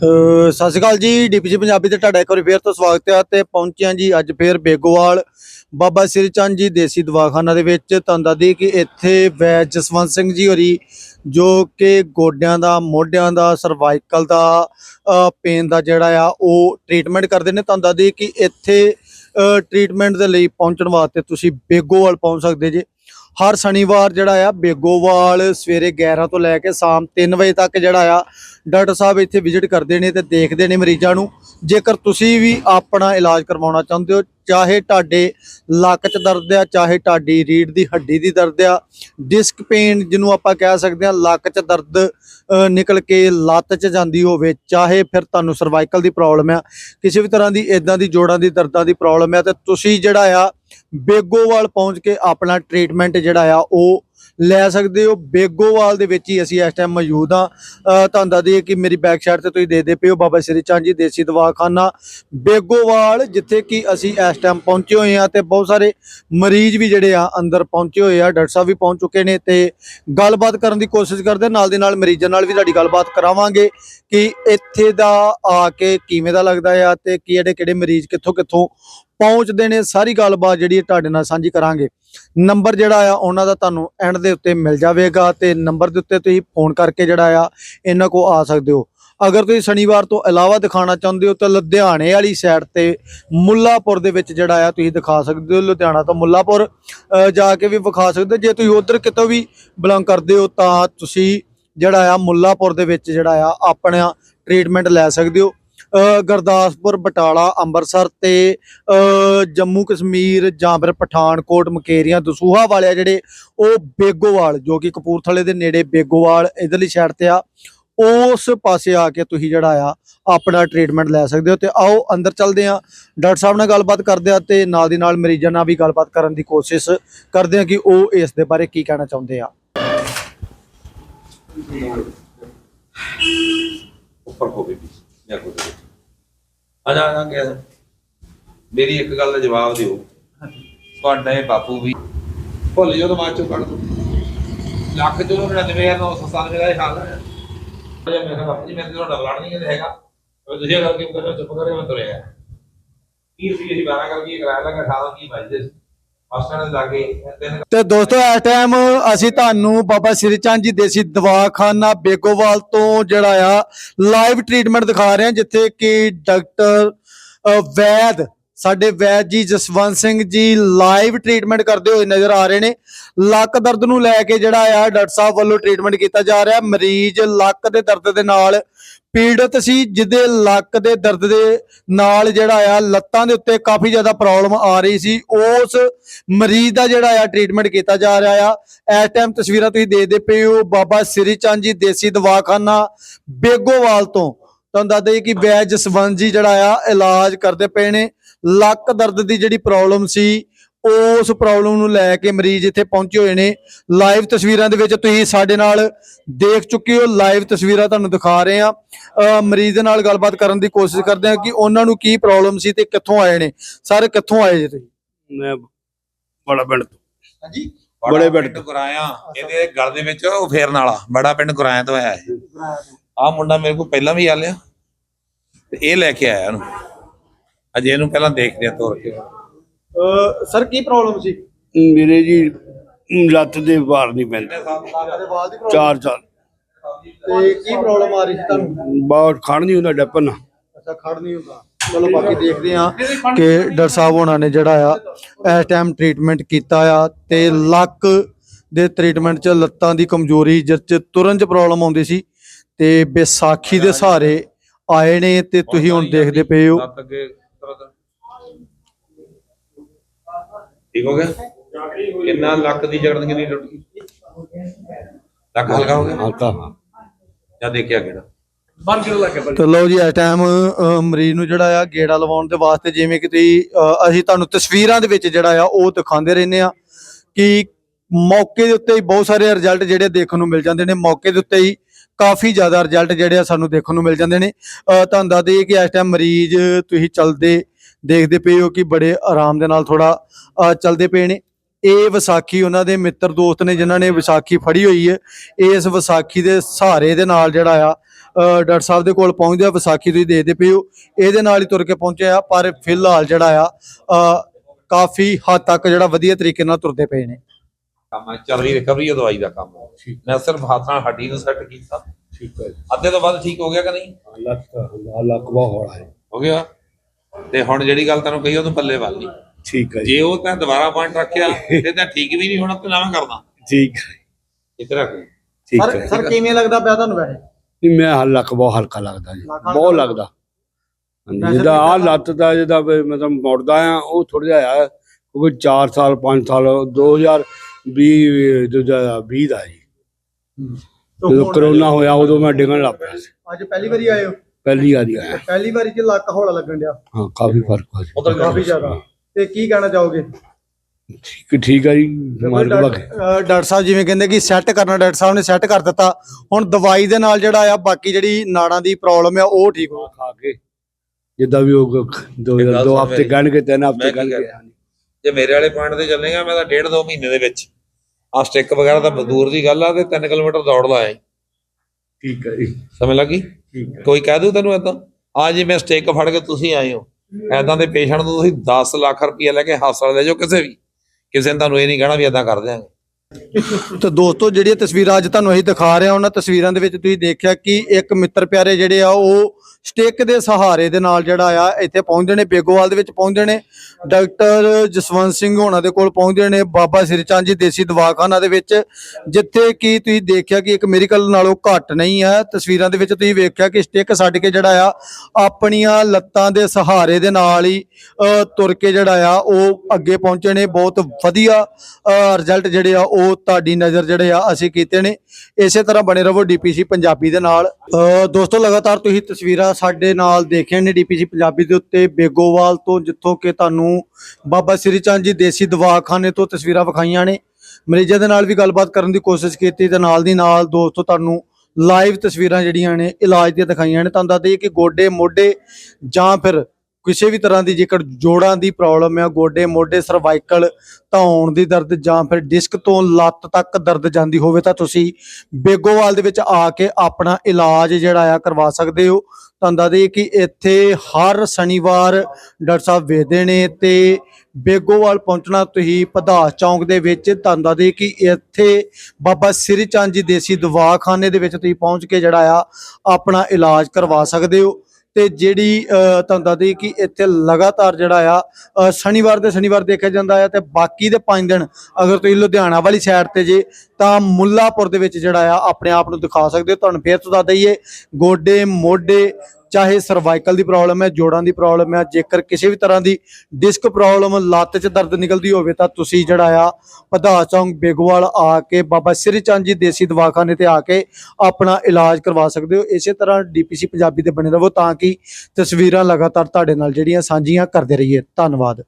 ਸਤਿ ਸ਼੍ਰੀ ਅਕਾਲ ਜੀ ਡੀਪੀਜੀ ਪੰਜਾਬੀ ਤੇ ਤੁਹਾਡਾ ਇੱਕ ਵਾਰੀ ਫੇਰ ਤੋਂ ਸਵਾਗਤ ਹੈ ਤੇ ਪਹੁੰਚਿਆ ਜੀ ਅੱਜ ਫੇਰ ਬੇਗੋਵਾਲ ਬਾਬਾ ਸ੍ਰੀ ਚੰਦ ਜੀ ਦੇਸੀ ਦਵਾਖਾਨਾ ਦੇ ਵਿੱਚ। ਤੁਹਾਨੂੰ ਦੱਸਦੀ ਕਿ ਇੱਥੇ ਵੈ ਜਸਵੰਤ ਸਿੰਘ ਜੀ ਹੋਰੀ, ਜੋ ਕਿ ਗੋਡਿਆਂ ਦਾ, ਮੋਢਿਆਂ ਦਾ ਸਰਵਾਈਕਲ ਦਾ ਪੇਨ ਦਾ ਜਿਹੜਾ ਆ, ਉਹ ਟ੍ਰੀਟਮੈਂਟ ਕਰਦੇ ਨੇ। ਤੁਹਾਨੂੰ ਦੱਸਦੀ ਕਿ ਇੱਥੇ ਟ੍ਰੀਟਮੈਂਟ ਦੇ ਲਈ ਪਹੁੰਚਣ ਵਾਸਤੇ ਤੁਸੀਂ ਬੇਗੋਵਾਲ ਪਹੁੰਚ ਸਕਦੇ ਜੇ। ਹਰ ਸ਼ਨੀਵਾਰ ਜਿਹੜਾ ਆ ਬੇਗੋਵਾਲ ਸਵੇਰੇ 11 ਤੋਂ ਲੈ ਕੇ ਸ਼ਾਮ 3 ਵਜੇ ਤੱਕ ਜਿਹੜਾ ਆ ਡਾਕਟਰ ਸਾਹਿਬ ਇੱਥੇ ਵਿਜ਼ਿਟ ਕਰਦੇ ਨੇ ਤੇ ਦੇਖਦੇ ਨੇ ਮਰੀਜ਼ਾਂ ਨੂੰ। ਜੇਕਰ ਤੁਸੀਂ ਵੀ ਆਪਣਾ ਇਲਾਜ ਕਰਵਾਉਣਾ ਚਾਹੁੰਦੇ ਹੋ, ਚਾਹੇ ਤੁਹਾਡੇ ਲੱਕ 'ਚ ਦਰਦ ਆ, ਚਾਹੇ ਤੁਹਾਡੀ ਰੀੜ ਦੀ ਹੱਡੀ ਦੀ ਦਰਦ ਆ ਡਿਸਕ ਪੇਨ ਜਿਹਨੂੰ ਆਪਾਂ ਕਹਿ ਸਕਦੇ ਆ, ਲੱਕ 'ਚ ਦਰਦ ਨਿਕਲ ਕੇ ਲੱਤ 'ਚ ਜਾਂਦੀ ਹੋਵੇ, ਚਾਹੇ ਫਿਰ ਤੁਹਾਨੂੰ ਸਰਵਾਈਕਲ ਦੀ ਪ੍ਰੋਬਲਮ ਆ, ਕਿਸੇ ਵੀ ਤਰ੍ਹਾਂ ਦੀ ਇਦਾਂ ਦੀ ਜੋੜਾਂ ਦੀ ਦਰਦਾਂ ਦੀ ਪ੍ਰੋਬਲਮ ਆ, ਤੇ ਤੁਸੀਂ ਜਿਹੜਾ ਆ ਬੇਗੋਵਾਲ ਪਹੁੰਚ ਕੇ ਆਪਣਾ ਟ੍ਰੀਟਮੈਂਟ ਜਿਹੜਾ ਆ, ਉਹ ਲੈ ਸਕਦੇ ਹੋ। ਬੇਗੋਵਾਲ ਦੇ ਵਿੱਚ ਹੀ ਅਸੀਂ ਇਸ ਟਾਈਮ ਮੌਜੂਦ ਆ ਤੁਹਾਨੂੰ ਦੱਸ ਦਈਏ ਕਿ ਮੇਰੀ ਬੈਕ ਸਾਈਡ ਤੇ ਤੁਸੀਂ ਦੇਖਦੇ ਪਏ ਹੋ ਬਾਬਾ ਸ੍ਰੀ ਚੰਦ ਜੀ, ਦੇਸੀ ਦਵਾਖਾਨਾ। ਬੇਗੋਵਾਲ, ਜਿੱਥੇ ਕਿ ਅਸੀਂ ਇਸ ਟਾਈਮ ਪਹੁੰਚੇ ਹੋਏ ਆ ਤੇ ਬਹੁਤ ਸਾਰੇ ਮਰੀਜ਼ ਵੀ ਜਿਹੜੇ ਆ ਅੰਦਰ ਪਹੁੰਚੇ ਹੋਏ ਆ, ਡਾਕਟਰ ਸਾਹਿਬ ਵੀ ਪਹੁੰਚ ਚੁੱਕੇ ਨੇ ਤੇ ਗੱਲਬਾਤ ਕਰਨ ਦੀ ਕੋਸ਼ਿਸ਼ ਕਰਦੇ ਨਾਲ ਦੀ ਨਾਲ ਮਰੀਜ਼ਾਂ ਨਾਲ ਵੀ ਤੁਹਾਡੀ ਗੱਲਬਾਤ ਕਰਾਵਾਂਗੇ ਕਿ ਇੱਥੇ ਦਾ ਆ ਕੇ ਕਿਵੇਂ ਦਾ ਲੱਗਦਾ ਆ ਤੇ ਕਿਹੜੇ ਕਿਹੜੇ ਮਰੀਜ਼ ਕਿੱਥੋਂ ਕਿੱਥੋਂ ਪਹੁੰਚਦੇ ਨੇ। ਸਾਰੀ ਗੱਲਬਾਤ ਜਿਹੜੀ ਹੈ ਤੁਹਾਡੇ ਨਾਲ ਸਾਂਝੀ ਕਰਾਂਗੇ। ਨੰਬਰ ਜਿਹੜਾ ਆ, ਉਹਨਾਂ ਦਾ ਤੁਹਾਨੂੰ ਐਂਡ ਦੇ ਉੱਤੇ ਮਿਲ ਜਾਵੇਗਾ ਤੇ ਨੰਬਰ ਦੇ ਉੱਤੇ ਤੁਸੀਂ ਫੋਨ ਕਰਕੇ ਜਿਹੜਾ ਆ, ਇਹਨਾਂ ਕੋ ਆ ਸਕਦੇ ਹੋ। ਅਗਰ ਤੁਸੀਂ ਸ਼ਨੀਵਾਰ ਤੋਂ ਇਲਾਵਾ ਦਿਖਾਣਾ ਚਾਹੁੰਦੇ ਹੋ ਤਾਂ ਲੁਧਿਆਣੇ ਵਾਲੀ ਸਾਈਡ ਤੇ ਮੁੱਲਾਪੁਰ ਦੇ ਵਿੱਚ ਜਿਹੜਾ ਆ, ਤੁਸੀਂ ਦਿਖਾ ਸਕਦੇ ਹੋ ਲੁਧਿਆਣਾ ਤੋਂ ਮੁੱਲਾਪੁਰ। ਜਾ ਕੇ ਵੀ ਵਿਖਾ ਸਕਦੇ ਹੋ। ਜੇ ਤੁਸੀਂ ਉਧਰ ਕਿਤੋਂ ਵੀ ਬਿਲੋਂਗ ਕਰਦੇ ਹੋ ਤਾਂ ਤੁਸੀਂ ਜਿਹੜਾ ਆ, ਮੁੱਲਾਪੁਰ ਦੇ ਵਿੱਚ ਜਿਹੜਾ ਆ, ਆਪਣਾ ਟ੍ਰੀਟਮੈਂਟ ਲੈ ਸਕਦੇ ਹੋ। ਗੁਰਦਾਸਪੁਰ, ਬਟਾਲਾ, ਅੰਮ੍ਰਿਤਸਰ ਤੇ ਜੰਮੂ ਕਸ਼ਮੀਰ, ਜਾਂ ਫਿਰ ਪਠਾਨਕੋਟ, ਮਕੇਰੀਆਂ, ਦਸੂਹਾ ਵਾਲੇ ਜਿਹੜੇ ਉਹ ਬੇਗੋਵਾਲ, ਜੋ ਕਿ ਕਪੂਰਥਲੇ ਦੇ ਨੇੜੇ ਬੇਗੋਵਾਲ ਇਧਰਲੀ ਸਾਈਡ ਤੇ ਆ, ਉਸ ਪਾਸੇ ਆ ਕੇ ਤੁਸੀਂ ਜਿਹੜਾ ਆ, ਆਪਣਾ ਟ੍ਰੀਟਮੈਂਟ ਲੈ ਸਕਦੇ ਹੋ ਤੇ ਆਓ ਅੰਦਰ ਚੱਲਦੇ ਆ ਡਾਕਟਰ ਸਾਹਿਬ ਨਾਲ ਗੱਲਬਾਤ ਕਰਦੇ ਆ ਤੇ ਨਾਲ ਦੀ ਨਾਲ ਮਰੀਜ਼ਾਂ ਨਾਲ ਵੀ ਗੱਲਬਾਤ ਕਰਨ ਦੀ ਕੋਸ਼ਿਸ਼ ਕਰਦੇ ਆ ਕਿ ਉਹ ਇਸ ਦੇ ਬਾਰੇ ਕੀ ਕਹਿਣਾ ਚਾਹੁੰਦੇ ਆ। ਉੱਪਰ ਹੋ ਬੀਬੀ ਜਾਂ ਆ ਜਾ ਆ ਜਾ ਗਿਆ। ਮੇਰੀ ਇੱਕ ਗੱਲ ਦਾ ਜਵਾਬ ਦਿਓ। ਤੁਹਾਡਾ ਇਹ ਬਾਪੂ ਵੀ ਭੁੱਲ ਜਾਓ ਦਿਮਾਗ ਚੋਂ ਕੱਢ ਦੋ। ਲੱਖ ਚੋਂ 99997 ਦਾ ਇਹ ਹਾਲ ਹੈ ਜੇ ਮੈਂ ਕਿਹਾ ਬਾਪੂ ਜੀ ਮੈਂ ਤੁਹਾਡਾ ਲੜ ਨਹੀਂ ਹੈਗਾ। ਉਹ ਤੁਸੀਂ ਇਹ ਕਰਕੇ ਕਹਿੰਦਾ ਚੁੱਪ ਕਰੇ ਮੈਂ ਤੁਰਿਆ। ਕੀ ਰੁਪਏ ਅਸੀਂ 12 ਕਰਕੇ ਕਿਰਾਇਆ ਲਗਾ 18 ਕੀ ਵੱਜਦੇ ਤੇ ਦੋਸਤੋ, ਇਸ ਟਾਈਮ ਅਸੀਂ ਤੁਹਾਨੂੰ ਬਾਬਾ ਸ੍ਰੀ ਚੰਦ ਜੀ ਦੇਸੀ ਦਵਾਖਾਨਾ ਬੇਗੋਵਾਲ ਤੋਂ ਜਿਹੜਾ ਆ ਲਾਈਵ ਟ੍ਰੀਟਮੈਂਟ ਦਿਖਾ ਰਹੇ ਹਾਂ, ਜਿੱਥੇ ਕਿ ਡਾਕਟਰ ਵੈਦ, ਸਾਡੇ ਵੈਦ ਜੀ ਜਸਵੰਤ ਸਿੰਘ ਜੀ ਲਾਈਵ ਟ੍ਰੀਟਮੈਂਟ ਕਰਦੇ ਹੋਏ ਨਜ਼ਰ ਆ ਰਹੇ ਨੇ। ਲੱਕ ਦਰਦ ਨੂੰ ਲੈ ਕੇ ਜਿਹੜਾ ਆ ਡਾਕਟਰ ਸਾਹਿਬ ਵੱਲੋਂ ਟ੍ਰੀਟਮੈਂਟ ਕੀਤਾ ਜਾ ਰਿਹਾ। ਮਰੀਜ਼ ਲੱਕ ਦੇ ਦਰਦ ਦੇ ਨਾਲ ਪੀੜਤ ਸੀ, ਜਿਹਦੇ ਲੱਕ ਦੇ ਦਰਦ ਦੇ ਨਾਲ ਜਿਹੜਾ ਆ, ਲੱਤਾਂ ਦੇ ਉੱਤੇ ਕਾਫੀ ਜ਼ਿਆਦਾ ਪ੍ਰੋਬਲਮ ਆ ਰਹੀ ਸੀ। ਉਸ ਮਰੀਜ਼ ਦਾ ਜਿਹੜਾ ਆ ਟ੍ਰੀਟਮੈਂਟ ਕੀਤਾ ਜਾ ਰਿਹਾ ਆ। ਇਸ ਟਾਈਮ ਤਸਵੀਰਾਂ ਤੁਸੀਂ ਦੇਖਦੇ ਪਏ ਹੋ, ਬਾਬਾ ਸ੍ਰੀ ਚੰਦ ਜੀ ਦੇਸੀ ਦਵਾਖਾਨਾ, ਬੇਗੋਵਾਲ ਤੋਂ। ਤੁਹਾਨੂੰ ਦੱਸ ਦਈਏ ਕਿ ਵੈਦ ਜਸਵੰਤ ਜੀ ਜਿਹੜਾ ਆ, ਇਲਾਜ ਕਰਦੇ ਪਏ ਨੇ। ਲੱਕ ਦਰਦ ਦੀ ਜਿਹੜੀ ਪ੍ਰੋਬਲਮ ਸੀ ਉਸ ਪ੍ਰੋਬਲਮ ਨੂੰ ਲੈ ਕੇ ਮਰੀਜ਼ ਇੱਥੇ ਪਹੁੰਚੇ ਹੋਏ ਨੇ। ਲਾਈਵ ਤਸਵੀਰਾਂ ਦੇ ਵਿੱਚ ਤੁਸੀਂ ਸਾਡੇ ਨਾਲ ਦੇਖ ਚੁੱਕੇ ਹੋ। ਲਾਈਵ ਤਸਵੀਰਾਂ ਤੁਹਾਨੂੰ ਦਿਖਾ ਰਹੇ ਆ ਮਰੀਜ਼ ਦੇ ਨਾਲ ਗੱਲਬਾਤ ਕਰਨ ਦੀ ਕੋਸ਼ਿਸ਼ ਕਰਦੇ ਆ ਕਿ ਉਹਨਾਂ ਨੂੰ ਕੀ ਪ੍ਰੋਬਲਮ ਸੀ ਤੇ ਕਿੱਥੋਂ ਆਏ ਨੇ। ਸਾਰੇ ਕਿੱਥੋਂ ਆਏ ਜੀ ਤੁਸੀਂ? ਮੈਂ ਬੜਾ ਪਿੰਡ ਤੋਂ। ਹਾਂਜੀ। ਬੜੇ ਪਿੰਡ ਪਿੰਡ ਗੁਰਾਇਆ ਇਹਦੇ ਗਲ ਦੇ ਵਿੱਚ ਉਹ ਫੇਰਨ ਵਾਲਾ। ਬੜਾ ਪਿੰਡ ਗੁਰਾਇਆ ਤੋਂ ਆਇਆ ਇਹ। ਆ ਮੁੰਡਾ ਮੇਰੇ ਕੋਲ ਪਹਿਲਾਂ ਵੀ ਆ ਲਿਆ। ਤੇ ਇਹ ਲੈ ਕੇ ਆਇਆ ਇਹਨੂੰ। ਅਜੇ ਇਹਨੂੰ ਪਹਿਲਾਂ ਦੇਖਦੇ ਆ ਤੋਰ ਕੇ। ਸਰ ਕੀ ਪ੍ਰੋਬਲਮ ਸੀ? ਮੇਰੇ ਜੀ ਲੱਤ ਦੇ ਵਾਰ ਨਹੀਂ ਪੈਂਦੇ। ਚਾਰ ਸਾਲ ਤੇ ਕੀ ਪ੍ਰੋਬਲਮ ਆ ਰਹੀ ਸੀ ਤੁਹਾਨੂੰ? ਬਹੁਤ ਖੜ ਨਹੀਂ ਹੁੰਦਾ ਡੱਪਨ ਅੱਛਾ ਖੜ ਨਹੀਂ ਹੁੰਦਾ। ਚਲੋ ਬਾਕੀ ਦੇਖਦੇ ਆ ਕਿ ਡਾਕਟਰ ਸਾਹਿਬ ਹੋਣਾ ਨੇ ਜਿਹੜਾ ਆ ਇਸ ਟਾਈਮ ਟ੍ਰੀਟਮੈਂਟ ਕੀਤਾ ਆ ਤੇ ਲੱਕ ਦੇ ਟ੍ਰੀਟਮੈਂਟ ਚ ਲੱਤਾਂ ਦੀ ਕਮਜ਼ੋਰੀ ਜਿਸ ਚ ਤੁਰਨ ਚ ਪ੍ਰੋਬਲਮ ਆਉਂਦੀ ਸੀ ਤੇ ਵਿਸਾਖੀ ਦੇ ਸਹਾਰੇ ਆਏ ਨੇ ਤੇ ਤੁਸੀਂ ਹੁਣ ਦੇਖਦੇ ਪਏ ਹੋ। ਠੀਕ ਹੋ ਗਿਆ? ਕਿੰਨਾ ਲੱਕ ਦੀ ਜੜਨ ਕਿੰਨੀ ਟੁੱਟ ਗਈ? ਲੱਕ ਹਲਕਾ ਹੋ ਗਿਆ? ਹਲਕਾ ਜਾਂ ਦੇਖਿਆ ਕਿਹੜਾ? ਤੇ ਲਓ ਜੀ ਇਸ ਟਾਈਮ ਮਰੀਜ਼ ਨੂੰ ਜਿਹੜਾ ਆ ਗੇੜਾ ਲਵਾਉਣ ਦੇ ਵਾਸਤੇ ਜਿਵੇਂ ਕਿ ਤੁਸੀਂ ਅਸੀਂ ਤੁਹਾਨੂੰ ਤਸਵੀਰਾਂ ਦੇ ਵਿੱਚ ਜਿਹੜਾ ਆ ਉਹ ਦਿਖਾਉਂਦੇ ਰਹਿੰਦੇ ਆ ਕਿ ਮੌਕੇ ਦੇ ਉੱਤੇ ਹੀ ਬਹੁਤ ਸਾਰੇ ਰਿਜ਼ਲਟ ਜਿਹੜੇ ਦੇਖਣ ਨੂੰ ਮਿਲ ਜਾਂਦੇ ਨੇ। ਮੌਕੇ ਦੇ ਉੱਤੇ ਹੀ ਕਾਫੀ ਜ਼ਿਆਦਾ ਰਿਜ਼ਲਟ ਜਿਹੜੇ ਆ ਸਾਨੂੰ ਦੇਖਣ ਨੂੰ ਮਿਲ ਜਾਂਦੇ ਨੇ। ਤੁਹਾਨੂੰ ਦੱਸ ਦਈਏ ਕਿ ਇਸ ਟਾਈਮ ਮਰੀਜ਼ ਤੁਸੀਂ ਚਲਦੇ ਦੇਖਦੇ ਪਏ ਹੋ ਕਿ ਬੜੇ ਆਰਾਮ ਦੇ ਨਾਲ ਥੋੜਾ ਚਲਦੇ ਪਏ ਨੇ। ਇਹ ਵਿਸਾਖੀ ਉਹਨਾਂ ਦੇ ਮਿੱਤਰ ਦੋਸਤ ਨੇ ਜਿਨ੍ਹਾਂ ਨੇ ਵਿਸਾਖੀ ਫੜੀ ਹੋਈ ਹੈ। ਇਸ ਵਿਸਾਖੀ ਦੇ ਸਹਾਰੇ ਦੇ ਨਾਲ ਜਿਹੜਾ ਆ ਡਾਕਟਰ ਸਾਹਿਬ ਦੇ ਕੋਲ ਪਹੁੰਚਦੇ ਆ। ਵਿਸਾਖੀ ਤੁਸੀਂ ਦੇਖਦੇ ਪਏ ਹੋ। ਇਹਦੇ ਨਾਲ ਹੀ ਤੁਰ ਕੇ ਪਹੁੰਚੇ ਆ ਪਰ ਫਿਲਹਾਲ ਜਿਹੜਾ ਆ ਕਾਫੀ ਹੱਦ ਤੱਕ ਜਿਹੜਾ ਵਧੀਆ ਤਰੀਕੇ ਨਾਲ ਤੁਰਦੇ ਪਏ ਨੇ। ਕੰਮ ਚੱਲ ਰਹੀ ਰਿਕਵਰੀ ਹੈ ਦਵਾਈ ਦਾ ਕੰਮ ਹੈ। ਮੈਂ ਸਿਰਫ ਹੱਥ ਨਾਲ ਹੱਡੀ ਨੂੰ ਸੈੱਟ ਕੀਤਾ। ਠੀਕ ਹੈ ਅੱਧੇ ਤੋਂ ਵੱਧ ਠੀਕ ਹੋ ਗਿਆ ਕਿ ਨਹੀਂ? ਲੱਕ ਲੱਕ ਬਹੁਤ ਹੌਲਾ ਹੈ। ਹੋ ਗਿਆ। ਤੇ ਹੁਣ ਜਿਹੜੀ ਗੱਲ ਤੈਨੂੰ ਕਹੀ ਉਹਨੂੰ ਪੱਲੇ ਵਾਲੀ ਠੀਕ ਹੈ ਜੀ। ਜੇ ਉਹ ਤਾਂ ਦੁਬਾਰਾ ਪੁਆਇੰਟ ਰੱਖਿਆ ਤੇ ਤਾਂ ਠੀਕ ਵੀ ਨਹੀਂ ਹੋਣਾ ਤੇ ਨਵਾਂ ਕਰਨਾ ਠੀਕ ਹੈ ਇੱਥੇ ਰੱਖ ਠੀਕ ਸਰ ਹੈ ਸਰ ਕਿਵੇਂ ਲੱਗਦਾ ਪਿਆ ਤੁਹਾਨੂੰ ਵੈਸੇ? ਨਹੀਂ ਮੈਂ ਹਾਂ ਲੱਕ ਬਹੁਤ ਹਲਕਾ ਲੱਗਦਾ ਜੀ। ਬਹੁਤ ਲੱਗਦਾ। ਜਿੱਦਾਂ ਆ ਲੱਤ ਦਾ ਜਿਹਦਾ ਮਤਲਬ ਮੁੜਦਾ ਆ ਉਹ ਥੋੜਾ ਜਿਹਾ ਆ ਕਿਉਂਕਿ 4 ਸਾਲ 5 ਸਾਲ 2020 ਦੂਜਾ 20 ਦਾ ਜੀ। ਜਦੋਂ ਕਰੋਨਾ ਹੋਇਆ ਉਦੋਂ ਮੈਂ ਡਿੱਗਣ ਲੱਗ ਪਿਆ ਸੀ। ਅੱਜ ਪਹਿਲੀ ਵਾਰੀ ਆਏ ਹੋ? ਪਹਿਲੀ ਵਾਰੀ ਆਇਆ। ਪਹਿਲੀ ਵਾਰੀ ਚ ਲੱਕ ਹੌਲਾ ਲੱਗਣ ਡਿਆ। ਹਾਂ ਕਾਫੀ ਫ਼ਰਕ ਹੋਇਆ ਜੀ। ਉਧਰ ਕਾਫੀ ਜ਼ਿਆਦਾ। ਤੇ ਕੀ ਕਹਿਣਾ ਚਾਹੋਗੇ? ਠੀਕ ਠੀਕ ਹੈ ਜੀ ਡਾਕਟਰ ਸਾਹਿਬ ਜਿਵੇਂ ਕਹਿੰਦੇ ਕਿ ਸੈੱਟ ਕਰਨਾ ਡਾਕਟਰ ਸਾਹਿਬ ਨੇ ਸੈੱਟ ਕਰ ਦਿੱਤਾ। ਹੁਣ ਦਵਾਈ ਦੇ ਨਾਲ ਜਿਹੜਾ ਆ ਬਾਕੀ ਜਿਹੜੀ ਨਾੜਾਂ ਦੀ ਪ੍ਰੋਬਲਮ ਆ ਉਹ ਠੀਕ ਹੋ ਖਾ ਕੇ। ਜਿੱਦਾਂ ਵੀ ਉਹ ਦੋ ਦੋ ਹਫ਼ਤੇ ਮੇਰੀ। ਕਹਿਣਗੇ ਤਿੰਨ ਹਫ਼ਤੇ ਮੈਂ ਕੀ? ਜੇ ਮੇਰੇ ਵਾਲੇ ਪੁਆਇੰਟ ਤੇ ਚੱਲੇਗਾ ਮੈਂ ਤਾਂ ਡੇਢ ਦੋ ਮਹੀਨੇ ਦੇ ਵਿੱਚ ਆ ਸਟਿਕ ਵਗੈਰਾ ਤਾਂ ਦੂਰ ਦੀ ਗੱਲ ਆ ਤੇ 3 ਕਿਲੋਮੀਟਰ ਦੌੜਦਾ ਆਏ। ਠੀਕ ਹੈ ਜੀ। ਸਮਝ ਲੱਗੀ? ਕੋਈ ਕਹਿ ਦੂ ਤੈਨੂੰ ਏਦਾਂ? ਆ ਜੇ ਮੈਂ ਸਟਿਕ ਫੜ ਕੇ ਤੁਸੀਂ ਆਏ ਹੋ। ਐਦਾਂ ਦੇ ਪੇਸ਼ੈਂਟ ਨੂੰ ਤੁਸੀਂ 10 ਲੱਖ ਰੁਪਏ ਲੈ ਕੇ ਹਸਪਤਾਲ ਲੈ ਜਾਓ ਕਿਸੇ ਵੀ। ਕਿਸੇ ਨੇ ਤੁਹਾਨੂੰ ਇਹ ਨਹੀਂ ਕਹਿਣਾ ਵੀ ਏਦਾਂ ਕਰ ਦਿਆਂਗੇ। ਤੇ ਦੋਸਤੋ, ਜਿਹੜੀਆਂ ਤਸਵੀਰਾਂ ਅੱਜ ਤੁਹਾਨੂੰ ਅਸੀਂ ਦਿਖਾ ਰਹੇ ਹਾਂ, ਉਹਨਾਂ ਤਸਵੀਰਾਂ ਦੇ ਵਿੱਚ ਤੁਸੀਂ ਦੇਖਿਆ ਕਿ ਇੱਕ ਮਿੱਤਰ ਪਿਆਰੇ ਜਿਹੜੇ ਆ, ਉਹ ਸਟਿੱਕ ਦੇ ਸਹਾਰੇ ਦੇ ਨਾਲ ਜਿਹੜਾ ਆ, ਇੱਥੇ ਪਹੁੰਚਦੇ ਨੇ, ਬੇਗੋਵਾਲ ਦੇ ਵਿੱਚ ਪਹੁੰਚਦੇ ਨੇ। ਡਾਕਟਰ ਜਸਵੰਤ ਸਿੰਘ ਹੋਣਾ ਦੇ ਕੋਲ ਪਹੁੰਚਦੇ ਨੇ, ਬਾਬਾ ਸ੍ਰੀ ਚੰਦ ਜੀ ਦੇਸੀ ਦਵਾਖਾਨਾ ਦੇ ਵਿੱਚ, ਜਿੱਥੇ ਕਿ ਤੁਸੀਂ ਦੇਖਿਆ ਕਿ ਇੱਕ ਮੈਡੀਕਲ ਨਾਲੋਂ ਘੱਟ ਨਹੀਂ ਹੈ। ਤਸਵੀਰਾਂ ਦੇ ਵਿੱਚ ਤੁਸੀਂ ਵੇਖਿਆ ਕਿ ਸਟਿੱਕ ਛੱਡ ਕੇ ਜਿਹੜਾ ਆ, ਆਪਣੀਆਂ ਲੱਤਾਂ ਦੇ ਸਹਾਰੇ ਦੇ ਨਾਲ ਹੀ ਤੁਰ ਕੇ ਜਿਹੜਾ ਆ, ਉਹ ਅੱਗੇ ਪਹੁੰਚੇ ਨੇ। ਬਹੁਤ ਵਧੀਆ ਰਿਜ਼ਲਟ ਜਿਹੜੇ ਆ ਉਹ ਤੁਹਾਡੀ ਨਜ਼ਰ ਜਿਹੜੇ ਆ ਅਸੀਂ ਕੀਤੇ ਨੇ। ਇਸੇ ਤਰ੍ਹਾਂ ਬਣੇ ਰਹੋ ਡੀਪੀਸੀ ਪੰਜਾਬੀ ਦੇ ਨਾਲ। ਅ, ਦੋਸਤੋ ਲਗਾਤਾਰ ਤੁਸੀਂ ਤਸਵੀਰਾਂ ਸਾਡੇ ਨਾਲ ਦੇਖੀਆਂ ਨੇ ਡੀਪੀਸੀ ਪੰਜਾਬੀ ਦੇ ਉੱਤੇ। ਬੇਗੋਵਾਲ ਤੋਂ ਜਿੱਥੋਂ ਕਿ ਤੁਹਾਨੂੰ ਬਾਬਾ ਸ੍ਰੀ ਚੰਦ ਜੀ ਦੇਸੀ ਦਵਾਖਾਨੇ ਤੋਂ ਤਸਵੀਰਾਂ ਵਿਖਾਈਆਂ ਨੇ। ਮਰੀਜ਼ਾਂ ਦੇ ਨਾਲ ਵੀ ਗੱਲਬਾਤ ਕਰਨ ਦੀ ਕੋਸ਼ਿਸ਼ ਕੀਤੀ ਤੇ ਨਾਲ ਦੀ ਨਾਲ ਦੋਸਤੋ ਤੁਹਾਨੂੰ ਲਾਈਵ ਤਸਵੀਰਾਂ ਜਿਹੜੀਆਂ ਨੇ ਇਲਾਜ ਦੀਆਂ ਦਿਖਾਈਆਂ ਨੇ। ਤੁਹਾਨੂੰ ਦੱਸ ਦਈਏ ਕਿ ਗੋਡੇ ਮੋਢੇ ਜਾਂ ਫਿਰ ਕਿਸੇ ਵੀ ਤਰ੍ਹਾਂ ਦੀ ਜੇਕਰ ਜੋੜਾਂ ਦੀ ਪ੍ਰੋਬਲਮ ਆ, ਗੋਡੇ, ਮੋਢੇ ਸਰਵਾਈਕਲ ਧੌਣ ਦੀ ਦਰਦ ਜਾਂ ਫਿਰ ਡਿਸਕ ਤੋਂ ਲੱਤ ਤੱਕ ਦਰਦ ਜਾਂਦੀ ਹੋਵੇ ਤਾਂ ਤੁਸੀਂ ਬੇਗੋਵਾਲ ਦੇ ਵਿੱਚ ਆ ਕੇ ਆਪਣਾ ਇਲਾਜ ਜਿਹੜਾ ਆ ਕਰਵਾ ਸਕਦੇ ਹੋ। ਤੁਹਾਨੂੰ ਦੱਸ ਦਈਏ ਕਿ ਇੱਥੇ ਹਰ ਸ਼ਨੀਵਾਰ ਡਾਕਟਰ ਸਾਹਿਬ ਵੇਖਦੇ ਨੇ ਤੇ ਬੇਗੋਵਾਲ ਪਹੁੰਚਣਾ ਤੁਸੀਂ ਪਧਾਸ ਚੌਂਕ ਦੇ ਵਿੱਚ। ਤੁਹਾਨੂੰ ਦੱਸ ਦਈਏ ਕਿ ਇੱਥੇ ਬਾਬਾ ਸ੍ਰੀ ਚੰਦ ਜੀ ਦੇਸੀ ਦਵਾਖਾਨੇ ਦੇ ਵਿੱਚ ਤੁਸੀਂ ਪਹੁੰਚ ਕੇ ਜਿਹੜਾ ਆ ਆਪਣਾ ਇਲਾਜ ਕਰਵਾ ਸਕਦੇ ਹੋ। ਤੇ ਜਿਹੜੀ ਤੁਹਾਨੂੰ ਦੱਸ ਦਈਏ ਕਿ ਇੱਥੇ ਲਗਾਤਾਰ ਜਿਹੜਾ ਆ ਸ਼ਨੀਵਾਰ ਦੇ ਸ਼ਨੀਵਾਰ ਦੇਖਿਆ ਜਾਂਦਾ ਆ ਤੇ ਬਾਕੀ ਦੇ 5 ਦਿਨ ਅਗਰ ਤੁਸੀਂ ਲੁਧਿਆਣਾ ਵਾਲੀ ਸਾਈਡ ਤੇ ਜੇ, ਤਾਂ ਮੁੱਲਾਪੁਰ ਦੇ ਵਿੱਚ ਜਿਹੜਾ ਆ, ਆਪਣੇ ਆਪ ਨੂੰ ਦਿਖਾ ਸਕਦੇ ਹੋ। ਤੁਹਾਨੂੰ ਫੇਰ ਤੋਂ ਦੱਸ ਦਈਏ, ਗੋਡੇ, ਮੋਢੇ ਚਾਹੇ ਸਰਵਾਈਕਲ ਦੀ ਪ੍ਰੋਬਲਮ ਹੈ, ਜੋੜਾਂ ਦੀ ਪ੍ਰੋਬਲਮ ਹੈ, ਜੇਕਰ ਕਿਸੇ ਵੀ ਤਰ੍ਹਾਂ ਦੀ ਡਿਸਕ ਪ੍ਰੋਬਲਮ ਲੱਤ 'ਚ ਦਰਦ ਨਿਕਲਦੀ ਹੋਵੇ ਤਾਂ ਤੁਸੀਂ ਜਿਹੜਾ ਆ ਪਧਾ ਚੌਂਕ ਬੇਗਵਾਲ ਆ ਕੇ ਬਾਬਾ ਸ੍ਰੀ ਚੰਦ ਜੀ ਦੇਸੀ ਦਵਾਖਾਨੇ ਤੇ ਆ ਕੇ ਆਪਣਾ ਇਲਾਜ ਕਰਵਾ ਸਕਦੇ ਹੋ। ਇਸੇ ਤਰ੍ਹਾਂ ਡੀਪੀਸੀ ਪੰਜਾਬੀ ਤੇ ਬਣੇ ਰਹੋ ਤਾਂ ਕਿ ਤਸਵੀਰਾਂ ਲਗਾਤਾਰ ਤੁਹਾਡੇ ਨਾਲ ਜਿਹੜੀਆਂ ਸਾਂਝੀਆਂ ਕਰਦੇ ਰਹੀਏ। ਧੰਨਵਾਦ।